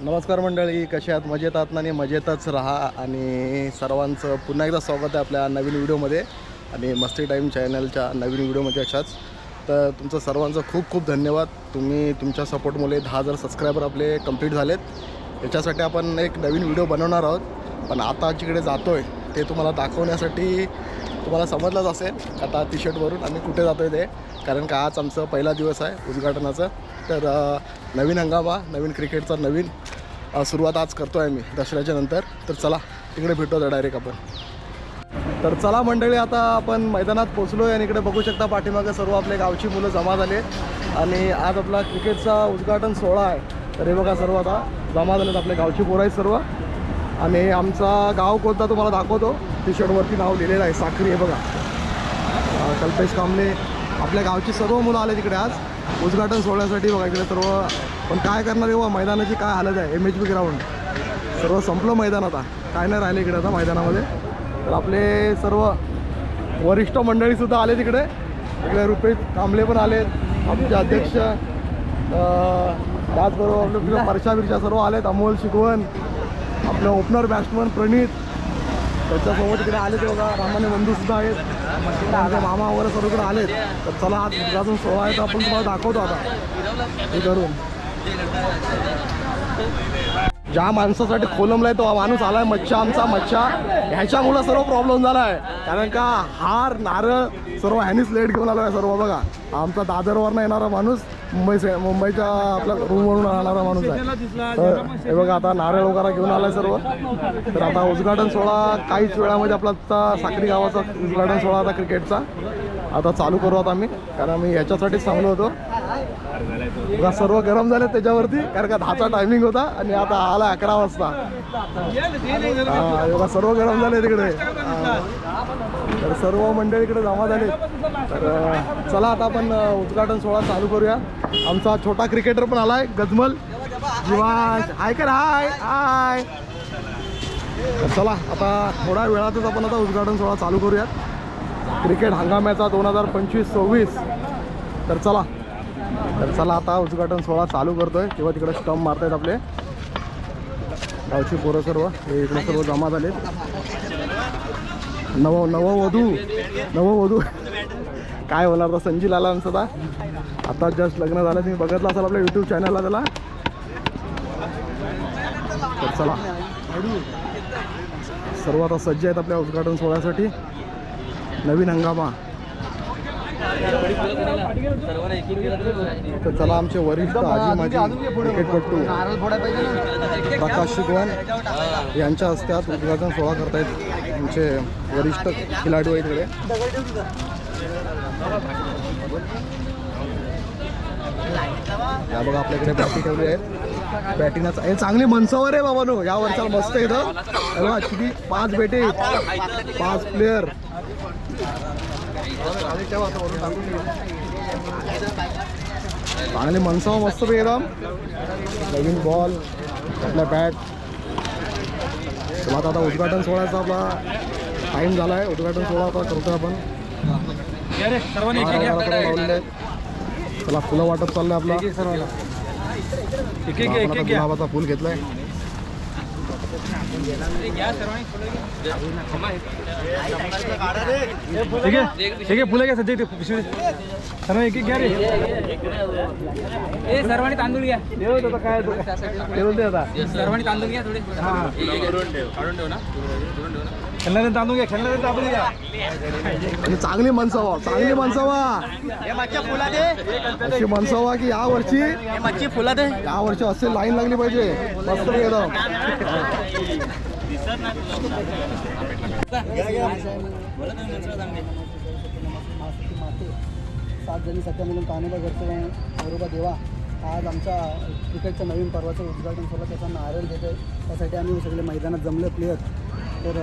नमस्कार मंडळी कशा आहात? मजेत आहात ना? आणि मजेतच राहा आणि सर्वांचं पुन्हा एकदा स्वागत आहे आपल्या नवीन व्हिडिओमध्ये आणि मस्ती टाईम चॅनलच्या नवीन व्हिडिओमध्ये अशाच. तर तुमचं सर्वांचं खूप खूप धन्यवाद. तुम्ही तुमच्या सपोर्टमुळे दहा हजार सबस्क्रायबर आपले कंप्लीट झालेत. याच्यासाठी आपण एक नवीन व्हिडिओ बनवणार आहोत. पण आता जिकडे जातो आहे ते तुम्हाला दाखवण्यासाठी तुम्हाला समजलंच असेल आता टी शर्टवरून आम्ही कुठे जातो आहे ते. कारण का आज आमचं पहिला दिवस आहे उद्घाटनाचं. तर नवीन हंगामा नवीन क्रिकेटचा नवीन सुरुवात आज करतो आहे मी दसऱ्याच्या नंतर. तर चला तिकडे भेटतो डायरेक्ट आपण. तर चला मंडळी आता आपण मैदानात पोचलो आहे आणि इकडे बघू शकता पाठीमागे सर्व आपले गावची मुलं जमा झाले आणि आज आपला क्रिकेटचा उद्घाटन सोहळा आहे. तर हे बघा सर्व आता जमा झालेत आपले गावची पोरं आहेत सर्व. आणि आमचा गाव कोणता तुम्हाला दाखवतो? टी शर्टवरती नाव लिहिलेलं आहे साखरी हे बघा. कल्पेश कांबळे. आपल्या गावची सर्व मुलं आले तिकडे आज. उद्घाटन सोहळ्यासाठी बघा इकडे सर्व. पण काय करणार आहे मैदानाची काय हालत आहे? एम एच बी ग्राउंड सर्व संपलं मैदान आता. काय नाही राहिले इकडे आता मैदानामध्ये. तर आपले सर्व वरिष्ठ मंडळीसुद्धा आले तिकडे. इकडे रुपेश कांबळे पण आलेत आमचे अध्यक्ष त्याचबरोबर आपले तिकडे परशा बिरशा सर्व आलेत. अमोल शिकवण. आपलं ओपनर बॅट्समन प्रणित. त्याच्यासोबत इकडे आले ते बघा रामाने बंधूसुद्धा आहेत. माझे मामा वगैरे सर्वकडे आलेत. तर चला आज अजून सोहळा आहे तर आपण तुम्हाला दाखवतो आता. हे करून ज्या माणसासाठी खोलमलाय तो हा माणूस आलाय मच्छा आमचा मच्छा. ह्याच्यामुळं सर्व प्रॉब्लेम झाला आहे कारण का हार नारळ सर्व ह्यानीच लेट घेऊन आलो आहे सर्व बघा. आमचा दादरवरनं येणारा माणूस मुंबई से मुंबईच्या आपल्या रूमवरून राहणारा माणूस आहे. तर हे बघा आता नारळ वगैरे घेऊन आलाय सर्व. तर आता उद्घाटन सोहळा काहीच वेळामध्ये आपला आता साखरी गावाचा उद्घाटन सोहळा आता क्रिकेटचा. आता चालू करू आता आम्ही कारण आम्ही याच्यासाठीच थांबलो होतो. बघा सर्व गरम झाले त्याच्यावरती कारण का दहाचा टायमिंग होता आणि आता आला अकरा वाजता. हा, बघा सर्व गरम झाले तिकडे. तर सर्व मंडळी इकडे जमा झाले तर चला आता आपण उद्घाटन सोहळा चालू करूया. आमचा छोटा क्रिकेटर पण आलाय गजमल. जीवांश हाय कर हाय हाय चला आता थोड्या वेळातच आपण आता उद्घाटन सोहळा चालू करूयात. क्रिकेट हंगाम्याचा दोन हजार पंचवीस सव्वीस. तर चला तर चला आता उद्घाटन सोहळा चालू करतोय. तेव्हा तिकडे स्टंप मारतायत आपले. गावची पोरं सर्व हे इकडे सर्व जमा झाले नव नववधू नववधू काय होणार तर संजील आला आमचं आता आता जस्ट लग्न झालं तुम्ही बघितलं असाल आपल्या यूट्यूब चॅनलला त्याला? तर चला. सर्व आता सज्ज आहेत आपल्या उद्घाटन सोहळ्यासाठी. नवीन हंगामा. तर चला आमचे वरिष्ठ आजी माजी क्रिकेटपटू प्रकाश शिकवण यांच्या हस्ते आज उद्घाटन सोहळा करतायत आमचे वरिष्ठ खिलाडू आहेत इकडे. या बघा आपल्याकडे बॅटी ठेवली आहेत. बॅटिंगच हे चांगली मनसावर आहे बाबा नो या वर्षाला मस्त इथं. बघा किती पाच बेटे. पाच प्लेअर चांगली मनसावा मस्त पे एकदम. नवीन बॉल आपल्या बॅट चला आता आता उद्घाटन सोहळ्याचा आपला टाईम झाला आहे उद्घाटन सोहळा आता करतोय आपण. चला फुलं वाटप चाललंय आपला. फुल घेतलाय. ठीक आहे? ठीक आहे फुलं घ्या सध्या पिशवी. सर्व एक एक घ्या रे. ए सर्वांनी तांदूळ घ्या. काय ते? बोलते आता. सर्वांनी तांदूळ घ्या थोडे. खेळणारे तांदूळ घ्या खेळणारे तांदूळ घ्या. चांगली मनसावा चांगली मनसावा. अशी मनसावा की या वर्षी मच्छी फुला दे. या वर्षी असे लाईन लागली पाहिजे. मस्त एकदम. सात जणी सध्या मिळून कानोबा घरचं बरोबर देवा आज आमच्या क्रिकेटच्या नवीन पर्वाचं उद्घाटन झालं त्याचा नारळ घेतो आहे त्यासाठी आम्ही सगळे मैदानात जमले प्लेयर तर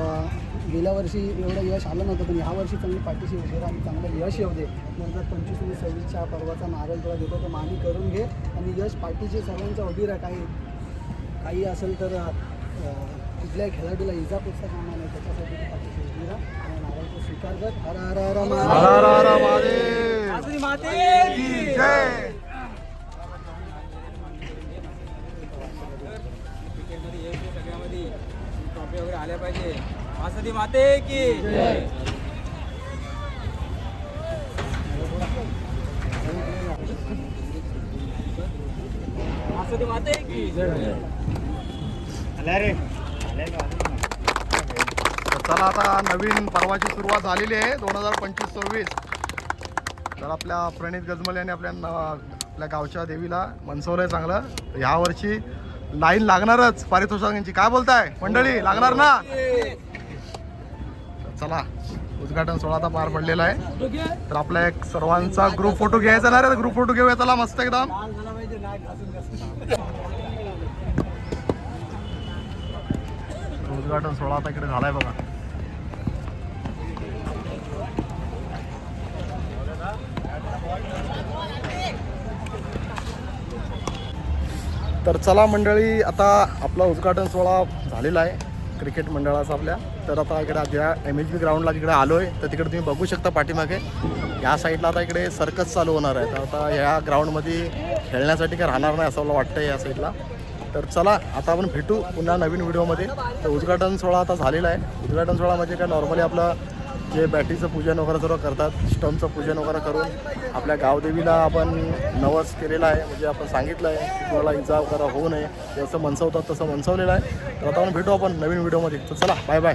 गेल्या वर्षी एवढं यश आलं नव्हतं पण यावर्षी चांगली पाठीशी उभे राहा आणि चांगलं यश येऊ दे दोन हजार पंचवीस आणि सव्वीसच्या पर्वाचा नारळ तुला देतो तो मागणी करून घे आणि यश पाठीशी सर्वांच्या उभी राहा काही काही असेल तर कुठल्याही खेळाडूला इजा पुस्तक कामा नाही त्याच्यासाठी स्वीकार कर. हर हर हर. क्रिकेटमध्ये सगळ्यामध्ये ट्रॉफी वगैरे आल्या पाहिजे वासुदी माते. की वासुदी माते की तर चला आता नवीन पर्वाची सुरुवात झालेली आहे दोन हजार पंचवीस सव्वीस तर आपल्या प्रणित गजमल यांनी आपल्या आपल्या गावच्या देवीला मनसवलंय चांगलं. ह्या वर्षी लाईन लागणारच पारितोषिकांची. काय बोलताय? मंडळी लागणार ना? चला उद्घाटन सोहळा आता पार पडलेला आहे. तर आपला एक सर्वांचा ग्रुप फोटो घ्यायचा ना रे? ग्रुप फोटो घेऊया चला मस्त एकदम. उद्घाटन सोहळा आता इकडे झालाय बघा. तर चला मंडळी आता आपला उद्घाटन सोहळा झालेला आहे. क्रिकेट मंडळाचा आपल्या. तर आता इकडे ज्या एम एच बी ग्राउंडला तिकडे आलो आहे तर तिकडे तुम्ही बघू शकता पाठीमागे. या साईडला आता इकडे सर्कस चालू होणार आहे. तर आता ह्या ग्राउंडमध्ये खेळण्यासाठी काय राहणार नाही असं मला वाटतं या साईडला तर चला आता आपण भेटू पुन्हा नवीन व्हिडिओमध्ये. तर उद्घाटन सोहळा आता झालेला आहे. उद्घाटन सोहळा म्हणजे काय? नॉर्मली आपलं जे बॅटरीचं पूजन वगैरे सर्व करतात स्टमचं पूजन वगैरे करून आपल्या गावदेवीला आपण नवस केलेला आहे. म्हणजे आपण सांगितलं आहे की तुम्हाला इजा वगैरे होऊ नये. जसं मनसवतात तसं मनसवलेलं आहे. तर आता आपण भेटू आपण नवीन व्हिडिओमध्ये. तर चला बाय बाय